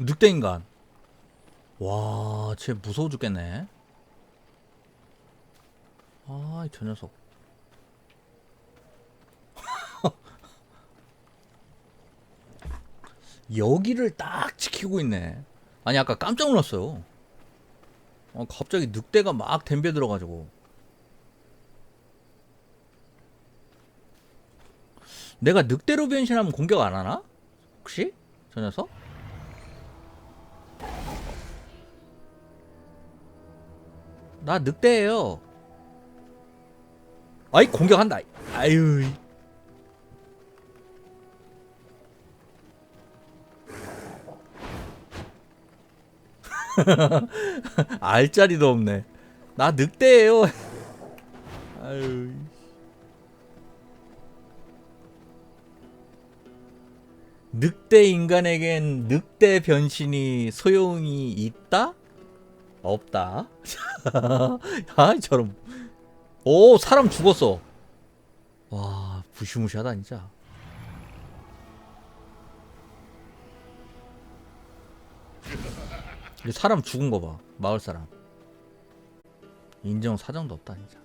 늑대 인간. 와, 쟤 무서워 죽겠네. 아, 저 녀석. 여기를 딱 지키고 있네. 아니, 아까 깜짝 놀랐어요. 어, 갑자기 늑대가 막 덤벼 들어가지고. 내가 늑대로 변신하면 공격 안 하나? 혹시? 저 녀석? 나 늑대예요. 아이 공격한다. 아유. 알 자리도 없네. 나 늑대예요. 아유. 늑대 인간에겐 늑대 변신이 소용이 있다? 없다. 아, 저런. 오, 사람 죽었어. 와, 부시무시하다, 진짜. 이 사람 죽은 거 봐. 마을 사람. 인정 사정도 없다, 진짜.